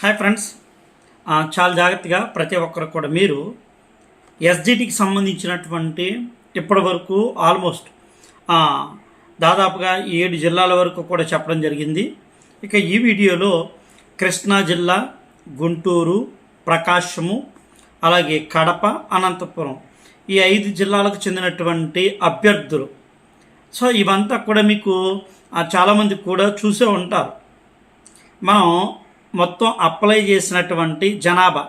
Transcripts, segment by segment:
Hi friends. చాలా జాగ్రత్తగా ప్రతి ఒక్కరు కూడా మీరు ఎస్జిటికి సంబంధించినటువంటి ఇప్పటి వరకు ఆల్మోస్ట్ దాదాపుగా ఏడు జిల్లాల వరకు కూడా చెప్పడం జరిగింది. ఇక ఈ వీడియోలో కృష్ణా జిల్లా గుంటూరు ప్రకాశము అలాగే కడప అనంతపురం ఈ ఐదు జిల్లాలకు చెందినటువంటి అభ్యర్థులు. సో ఇవంతా కూడా మీకు చాలామంది కూడా చూసే ఉంటారు. మనం మొత్తం అప్లై చేసినటువంటి జనాభా.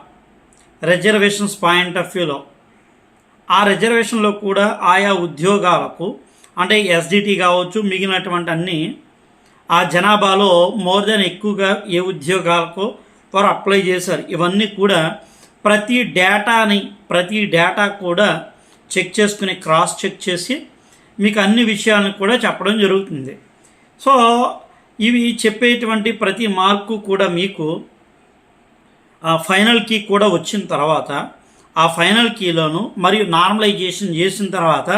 రిజర్వేషన్స్ పాయింట్ ఆఫ్ వ్యూలో. ఆ రిజర్వేషన్లో కూడా ఆయా ఉద్యోగాలకు అంటే ఎస్డిటి కావచ్చు మిగిలినటువంటి అన్ని ఆ జనాభాలో మోర్ దెన్ ఎక్కువగా ఏ ఉద్యోగాలకు వారు అప్లై చేశారు. ఇవన్నీ కూడా ప్రతి డేటాని ప్రతి డేటా కూడా చెక్ చేసుకుని క్రాస్ చెక్ చేసి మీకు అన్ని విషయాలను కూడా చెప్పడం జరుగుతుంది. సో ఇవి చెప్పేటువంటి ప్రతి మార్కు కూడా మీకు ఆ ఫైనల్ కీ కూడా వచ్చిన తర్వాత ఆ ఫైనల్ కీలోను మరియు నార్మలైజేషన్ చేసిన తర్వాత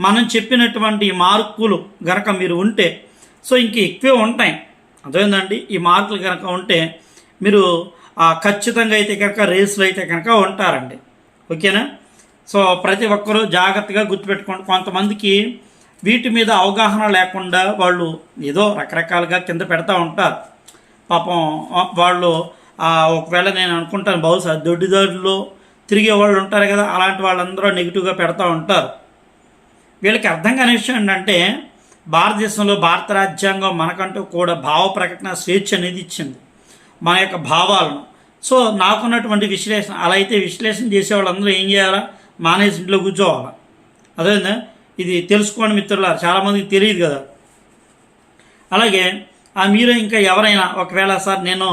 మనం చెప్పినటువంటి మార్కులు గనక మీరు ఉంటే సో ఇంక ఎక్కువే ఉంటాయి. అర్థమైందండి? ఈ మార్కులు కనుక ఉంటే మీరు ఖచ్చితంగా అయితే కనుక రేసులు అయితే కనుక ఉంటారండి. ఓకేనా? సో ప్రతి ఒక్కరూ జాగ్రత్తగా గుర్తుపెట్టుకోండి. కొంతమందికి వీటి మీద అవగాహన లేకుండా వాళ్ళు ఏదో రకరకాలుగా కింద పెడతా ఉంటారు. పాపం వాళ్ళు ఒకవేళ నేను అనుకుంటాను బహుశా దొడ్డిదారుల్లో తిరిగే వాళ్ళు ఉంటారు కదా అలాంటి వాళ్ళందరూ నెగిటివ్గా పెడతా ఉంటారు. వీళ్ళకి అర్థం కాని విషయం ఏంటంటే భారతదేశంలో భారత రాజ్యాంగం మనకంటూ కూడా భావ ప్రకటన స్వేచ్ఛ అనేది ఇచ్చింది. మన యొక్క భావాలను. సో నాకున్నటువంటి విశ్లేషణ అలా అయితే విశ్లేషణ చేసే వాళ్ళందరూ ఏం చేయాలా? మానేసి ఇంట్లో కూర్చోవాలా? అదే ఇది తెలుసుకోండి మిత్రులారా చాలామందికి తెలియదు కదా. అలాగే ఆ మీరు ఇంకా ఎవరైనా ఒకవేళ సార్ నేను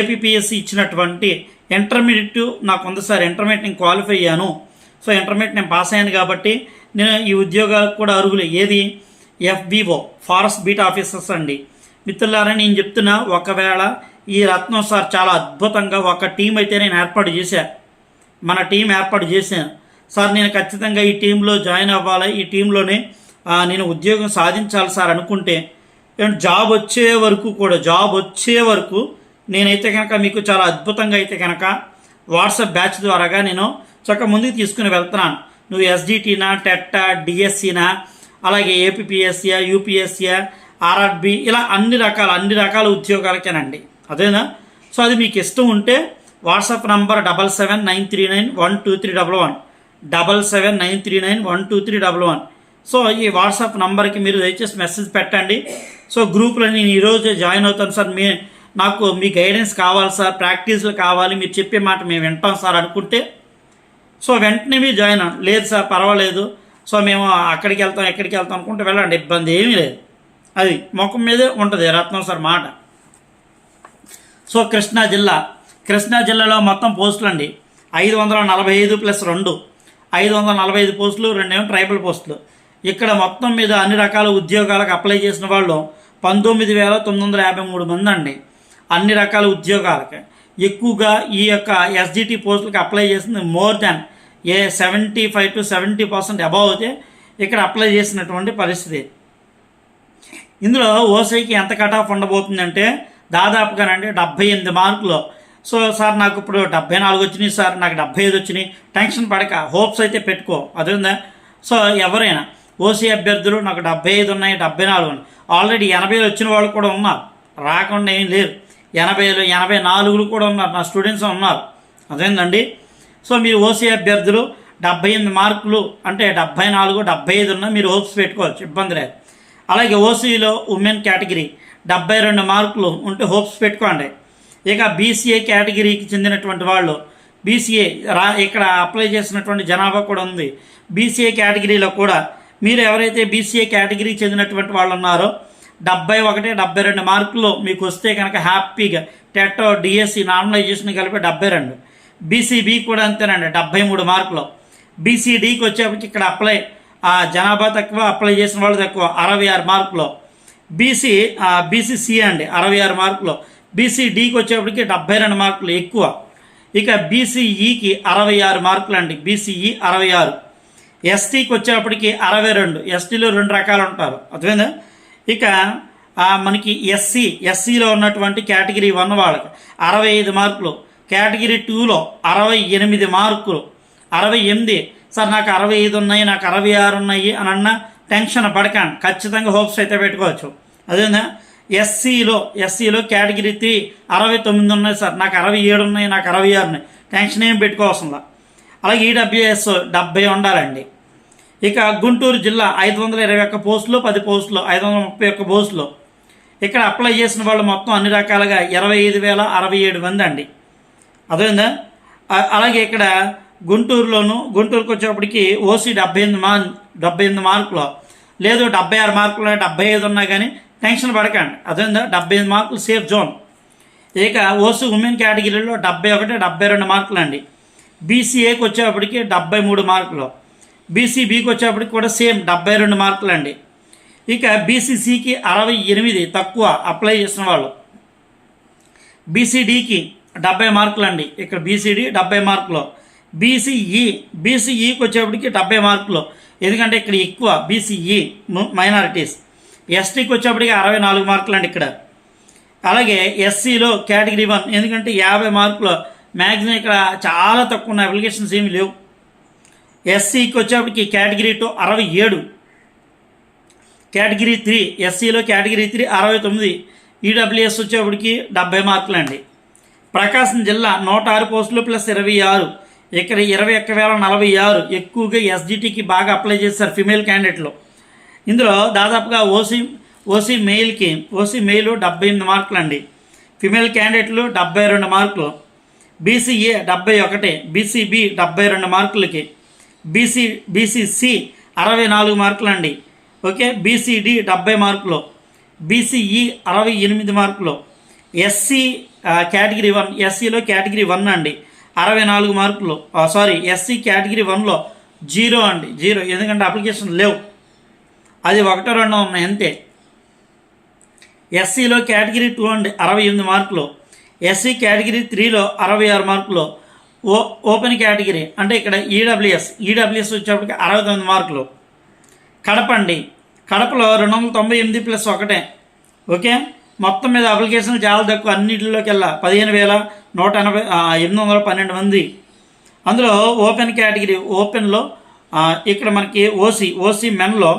ఏపీపీఎస్సి ఇచ్చినటువంటి ఇంటర్మీడియట్ నాకు ఉంది సార్ ఇంటర్మీడియట్ నేను క్వాలిఫై అయ్యాను. సో ఇంటర్మీడియట్ నేను పాస్ అయ్యాను కాబట్టి నేను ఈ ఉద్యోగాలకు కూడా అరుగులే ఏది? ఎఫ్బిఓ ఫారెస్ట్ బీట్ ఆఫీసర్స్ అండి. మిత్రులారా నేను చెప్తున్నా ఒకవేళ ఈ రత్నం సార్ చాలా అద్భుతంగా ఒక టీం అయితే నేను ఏర్పాటు చేశాను మన టీం ఏర్పాటు చేశాను. సార్ నేను ఖచ్చితంగా ఈ టీంలో జాయిన్ అవ్వాలి? ఈ టీంలోనే నేను ఉద్యోగం సాధించాలి సార్ అనుకుంటే ఏమంటే జాబ్ వచ్చే వరకు కూడా జాబ్ వచ్చే వరకు నేనైతే కనుక మీకు చాలా అద్భుతంగా అయితే కనుక వాట్సాప్ బ్యాచ్ ద్వారాగా నేను చక్క ముందుకు తీసుకుని వెళ్తున్నాను. నువ్వు ఎస్డిటీనా టెట్టా డిఎస్సినా అలాగే ఏపీఎస్సియా యూపీఎస్సియా ఆర్ఆర్బి ఇలా అన్ని రకాల అన్ని రకాల ఉద్యోగాలకేనండి. అదేనా? సో అది మీకు ఇష్టం ఉంటే WhatsApp number double seven nine three nine one two three double one. Double seven nine three nine one two three double one. So ఈ వాట్సాప్ నంబర్కి మీరు దయచేసి మెసేజ్ పెట్టండి. సో గ్రూప్లో నేను ఈరోజు జాయిన్ అవుతాను సార్. మీ నాకు మీ గైడెన్స్ కావాలి సార్. ప్రాక్టీస్లు కావాలి. మీరు చెప్పే మాట మేము వింటాం సార్ అనుకుంటే. సో వెంటనే మీరు జాయిన్ అవ్వండి. లేదు సార్ పర్వాలేదు. సో మేము అక్కడికి వెళ్తాం ఎక్కడికి వెళ్తాం అనుకుంటే వెళ్ళండి. ఇబ్బంది ఏమీ లేదు. అది ముఖం మీదే ఉంటుంది రత్నం సార్ మాట. సో కృష్ణా జిల్లా. కృష్ణా జిల్లాలో మొత్తం పోస్టులు అండి ఐదు వందల నలభై ఐదు ప్లస్ రెండు. ఐదు వందల నలభై ఐదు పోస్టులు రెండేమో ట్రైబల్ పోస్టులు. ఇక్కడ మొత్తం మీద అన్ని రకాల ఉద్యోగాలకు అప్లై చేసిన వాళ్ళు పంతొమ్మిది వేల తొమ్మిది వందల యాభై మూడు మంది అండి. అన్ని రకాల ఉద్యోగాలకి. ఎక్కువగా ఈ యొక్క ఎస్జిటి పోస్టులకు అప్లై చేసింది more than a seventy five to seventy percent above అయితే ఇక్కడ అప్లై చేసినటువంటి పరిస్థితి. ఇందులో ఓసైకి ఎంత కట్ ఆఫ్ ఉండబోతుందంటే దాదాపుగానండి డెబ్బై ఎనిమిది మార్కులు సో సార్ నాకు ఇప్పుడు డెబ్బై నాలుగు వచ్చినాయి సార్ నాకు డెబ్బై ఐదు వచ్చినాయి. టెన్షన్ పడక హోప్స్ అయితే పెట్టుకో. అదేందా? సో ఎవరైనా ఓసీ అభ్యర్థులు నాకు డెబ్బై ఐదు ఉన్నాయి డెబ్బై నాలుగు ఉన్నాయి. ఆల్రెడీ ఎనభై వచ్చిన వాళ్ళు కూడా ఉన్నారు. రాకుండా ఏం లేరు. ఎనభైలు ఎనభై నాలుగులు కూడా ఉన్నారు. నా స్టూడెంట్స్ ఉన్నారు. అదేందండి? సో మీరు ఓసీ అభ్యర్థులు డెబ్బై ఎనిమిది మార్కులు అంటే డెబ్బై నాలుగు డెబ్బై ఐదు ఉన్నా మీరు హోప్స్ పెట్టుకోవచ్చు. ఇబ్బంది లేదు. అలాగే ఓసీలో ఉమెన్ కేటగిరీ డెబ్బై రెండు మార్కులు ఉంటే హోప్స్ పెట్టుకోండి. ఇక బీసీఏ కేటగిరీకి చెందినటువంటి వాళ్ళు బీసీఏ రా ఇక్కడ అప్లై చేసినటువంటి జనాభా కూడా ఉంది. బీసీఏ కేటగిరీలో కూడా మీరు ఎవరైతే బీసీఏ కేటగిరీకి చెందినటువంటి వాళ్ళు ఉన్నారో డెబ్బై ఒకటి డెబ్బై రెండు మార్కులు మీకు వస్తే కనుక హ్యాపీగా టెట్టో డిఎస్సి నార్మలైజేషన్ కలిపి డెబ్బై రెండు. బీసీబీ కూడా అంతేనండి డెబ్బై మూడు మార్కులు. బీసీడీకి వచ్చేప్పటికి ఇక్కడ అప్లై ఆ జనాభా తక్కువ అప్లై చేసిన వాళ్ళు తక్కువ అరవై ఆరు మార్కులు. బీసీ బీసీసీ అండి అరవై ఆరు మార్కులు. బీసీడీకి వచ్చేప్పటికి డెబ్బై రెండు మార్కులు ఎక్కువ. ఇక బీసీఈకి అరవై ఆరు మార్కులు అండి. బీసీఈ అరవై ఆరు. ఎస్టీకి వచ్చేప్పటికి అరవై రెండు. ఎస్టీలో రెండు రకాలు ఉంటారు. అర్థమైందా? ఇక మనకి ఎస్సీ ఎస్సీలో ఉన్నటువంటి కేటగిరీ వన్ వాళ్ళకి అరవై ఐదు మార్కులు. కేటగిరీ టూలో అరవై ఎనిమిది మార్కులు. అరవై ఎనిమిది. సార్ నాకు అరవై ఐదు ఉన్నాయి నాకు అరవై ఆరు ఉన్నాయి అని అన్న టెన్షన్ పడకండి. ఖచ్చితంగా హోప్స్ అయితే పెట్టుకోవచ్చు. అదేనా? ఎస్సీలో ఎస్సీలో కేటగిరీ త్రీ అరవై తొమ్మిది ఉన్నాయి సార్. నాకు అరవై ఏడు ఉన్నాయి నాకు అరవై ఆరు ఉన్నాయి. టెన్షన్ ఏం పెట్టుకోవాల్సిందా? అలాగే ఈడబ్ల్యూఎస్ డెబ్బై ఉండాలండి. ఇక గుంటూరు జిల్లా ఐదు వందల ఇరవై ఒక్క పోస్టులు పది పోస్టులు ఐదు వందల ముప్పై ఒక్క పోస్టులు. ఇక్కడ అప్లై చేసిన వాళ్ళు మొత్తం అన్ని రకాలుగా ఇరవై ఐదు వేల అరవై ఏడు మంది అండి. అదేందా అలాగే ఇక్కడ గుంటూరులోను గుంటూరుకు వచ్చేప్పటికి ఓసీ డెబ్బై ఎనిమిది మా డెబ్బై ఎనిమిది మార్కులు. లేదు డెబ్బై ఆరు మార్కులు డెబ్బై ఐదు ఉన్నా కానీ టెన్షన్ పడకండి. అదేందా డెబ్బై ఐదు మార్కులు సేఫ్ జోన్. ఇక ఓసు ఉమెన్ కేటగిరీలో డెబ్బై ఒకటి డెబ్బై రెండు మార్కులు అండి బీసీఏకి వచ్చేప్పటికి డెబ్బై మూడు మార్కులు. బీసీబీకి వచ్చేప్పటికి కూడా సేమ్ డెబ్బై రెండు మార్కులు అండి ఇక బీసీసీకి అరవై ఎనిమిది తక్కువ అప్లై చేసిన వాళ్ళు. బీసీడీకి డెబ్బై మార్కులు అండి ఇక్కడ బీసీడీ డెబ్బై మార్కులు. బీసీఈ బీసీఈకి వచ్చేప్పటికి డెబ్బై మార్కులు. ఎందుకంటే ఇక్కడ ఎక్కువ బీసీఈ మైనారిటీస్. ఎస్టీకి వచ్చేప్పటికి అరవై నాలుగు మార్కులు అండి ఇక్కడ. అలాగే ఎస్సీలో కేటగిరీ వన్ ఎందుకంటే యాభై మార్కులు మ్యాక్సిమం ఇక్కడ చాలా తక్కువ ఉన్న అప్లికేషన్స్ ఏమి లేవు. ఎస్సీకి వచ్చేప్పటికి కేటగిరీ టూ అరవై ఏడు. కేటగిరీ త్రీ ఎస్సీలో కేటగిరీ త్రీ అరవై తొమ్మిది. ఈడబ్ల్యూఎస్ వచ్చేప్పటికి డెబ్బై మార్కులు అండి. ప్రకాశం జిల్లా నూట ఆరు పోస్టులు ప్లస్ ఇరవై ఆరు. ఇక్కడ ఇరవై ఒక్క వేల నలభై ఆరు. ఎక్కువగా ఎస్జిటికి బాగా అప్లై చేశారు ఫిమేల్ క్యాండిడేట్లు. ఇందులో దాదాపుగా ఓసీ ఓసీ మెయిల్కి ఓసీ మెయిల్ డెబ్బై ఎనిమిది మార్కులు అండి ఫిమేల్ క్యాండిడేట్లు డెబ్బై రెండు మార్కులు. బీసీఏ డెబ్బై ఒకటి బీసీబీ డెబ్బై రెండు మార్కులకి. బీసీ బీసీసి అరవై నాలుగు మార్కులు అండి ఓకే బీసీడి డెబ్బై మార్కులు. బీసీఈ అరవై ఎనిమిది మార్కులు. ఎస్సీ కేటగిరీ వన్ ఎస్సీలో కేటగిరీ వన్ అండి అరవై నాలుగు మార్కులు సారీ ఎస్సీ కేటగిరీ వన్లో జీరో అండి. జీరో ఎందుకంటే అప్లికేషన్ లేవు. అది ఒకటో రెండో ఉన్నాయి అంతే. ఎస్సీలో కేటగిరీ టూ అండి అరవై ఎనిమిది మార్కులు ఎస్సీ కేటగిరీ త్రీలో అరవై ఆరు మార్కులు ఓ ఓపెన్ కేటగిరీ అంటే ఇక్కడ ఈడబ్ల్యూఎస్ ఈడబ్ల్యూఎస్ వచ్చేప్పటికి అరవై తొమ్మిది మార్కులు. కడప అండి. కడపలో రెండు వందల తొంభై ఎనిమిది ప్లస్ ఒకటే. ఓకే? మొత్తం మీద అప్లికేషన్లు చాలా తక్కువ అన్నింటిలోకి వెళ్ళా. పదిహేను వేల నూట ఎనభై ఎనిమిది వందల పన్నెండు మంది. అందులో ఓపెన్ కేటగిరీ ఓపెన్లో ఇక్కడ మనకి ఓసీ ఓసీ మెన్లో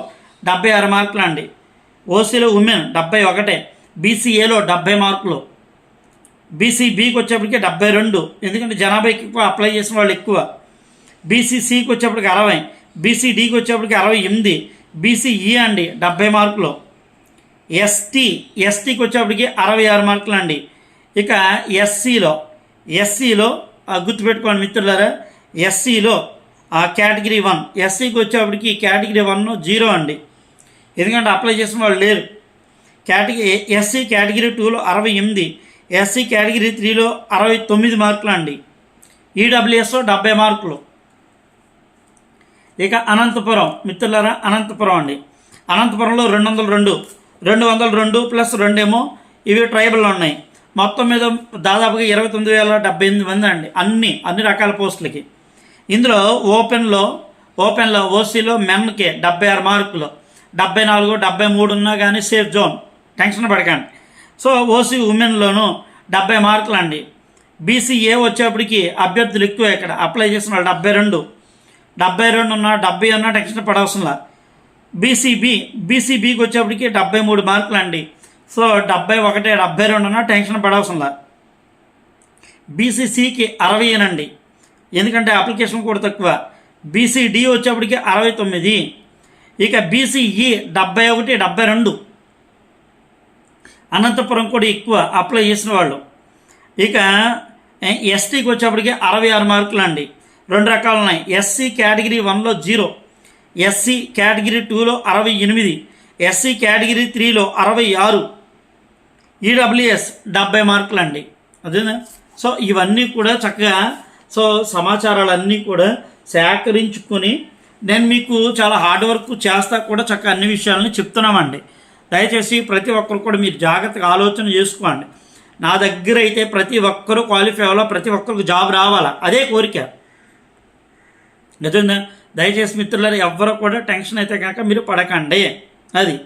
డెబ్బై ఆరు మార్కులు అండి. ఓసీలో ఉమెన్ డెబ్బై ఒకటే బీసీఏలో డెబ్బై మార్కులు. బీసీబీకి వచ్చేప్పటికి డెబ్బై రెండు. ఎందుకంటే జనాభాకి ఎక్కువ అప్లై చేసిన వాళ్ళు ఎక్కువ. బీసీసీకి వచ్చేప్పటికి అరవై బీసీడీకి వచ్చేప్పటికి అరవై ఎనిమిది బీసీఈ అండి డెబ్బై మార్కులు. ఎస్టీ ఎస్టీకి వచ్చేప్పటికి అరవై ఆరు మార్కులు అండి. ఇక ఎస్సీలో ఎస్సీలో గుర్తుపెట్టుకోండి మిత్రులారా ఎస్సీలో ఆ కేటగిరీ వన్ ఎస్సీకి వచ్చేప్పటికి కేటగిరీ వన్ జీరో అండి. ఎందుకంటే అప్లై చేసిన వాళ్ళు లేరు. కేటగిరీ ఎస్సీ కేటగిరీ టూలో అరవై ఎనిమిది ఎస్సీ కేటగిరీ త్రీలో అరవై తొమ్మిది మార్కులు అండి. ఈడబ్ల్యూఎస్లో డెబ్బై మార్కులు. ఇక అనంతపురం మిత్రులారా అనంతపురం అండి. అనంతపురంలో రెండు వందల రెండు రెండు వందల రెండు ప్లస్ రెండేమో ఇవి ట్రైబల్లో ఉన్నాయి. మొత్తం మీద దాదాపుగా ఇరవై తొమ్మిది వేల డెబ్బై ఎనిమిది మంది అండి. అన్ని అన్ని రకాల పోస్టులకి. ఇందులో ఓపెన్లో ఓపెన్లో ఓసీలో మెన్కే డెబ్బై ఆరు మార్కులు. డెబ్బై నాలుగు డెబ్బై మూడు ఉన్నా కానీ సేఫ్ జోన్ టెన్షన్ పడకండి. సో ఓసీ ఉమెన్లోను డెబ్బై మార్కులు అండి బీసీఏ వచ్చేప్పటికి అభ్యర్థులు ఎక్కువ ఇక్కడ. అప్లై చేసిన వాళ్ళు డెబ్బై రెండు. డెబ్బై రెండు ఉన్నా డెబ్బై ఉన్నా టెన్షన్ పడవసంలా బీసీబీ బీసీబీకి వచ్చేప్పటికి డెబ్బై మూడు మార్కులు అండి సో డెబ్బై ఒకటి డెబ్బై రెండు ఉన్నా టెన్షన్ పడవసంలా బీసీసీకి అరవై అనండి ఎందుకంటే అప్లికేషన్ కూడా తక్కువ. బీసీడీ వచ్చేప్పటికి అరవై తొమ్మిది. ఇక బీసీఈ డెబ్బై ఒకటి డెబ్బై రెండు. అనంతపురం కూడా ఎక్కువ అప్లై చేసిన వాళ్ళు. ఇక ఎస్టీకి వచ్చేప్పటికి అరవై ఆరు మార్కులు అండి. రెండు రకాలు ఉన్నాయి. ఎస్సీ కేటగిరీ వన్లో జీరో ఎస్సీ కేటగిరీ టూలో అరవై ఎనిమిది ఎస్సీ కేటగిరీ త్రీలో అరవై ఆరు. ఈడబ్ల్యూఎస్ డెబ్బై మార్కులు అండి. అదేనా? సో ఇవన్నీ కూడా చక్కగా సో సమాచారాలన్నీ కూడా సేకరించుకొని నేను మీకు చాలా హార్డ్ వర్క్ చేస్తా కూడా చక్కగా అన్ని విషయాలని చెప్తున్నామండి. దయచేసి ప్రతి ఒక్కరు కూడా మీరు జాగ్రత్తగా ఆలోచన చేసుకోండి. నా దగ్గర అయితే ప్రతి ఒక్కరూ క్వాలిఫై అవ్వాలా ప్రతి ఒక్కరికి జాబ్ రావాలా? అదే కోరిక. నిజంగా దయచేసి మిత్రులారా ఎవ్వరు కూడా టెన్షన్ అయితే కనుక మీరు పడకండి. అది.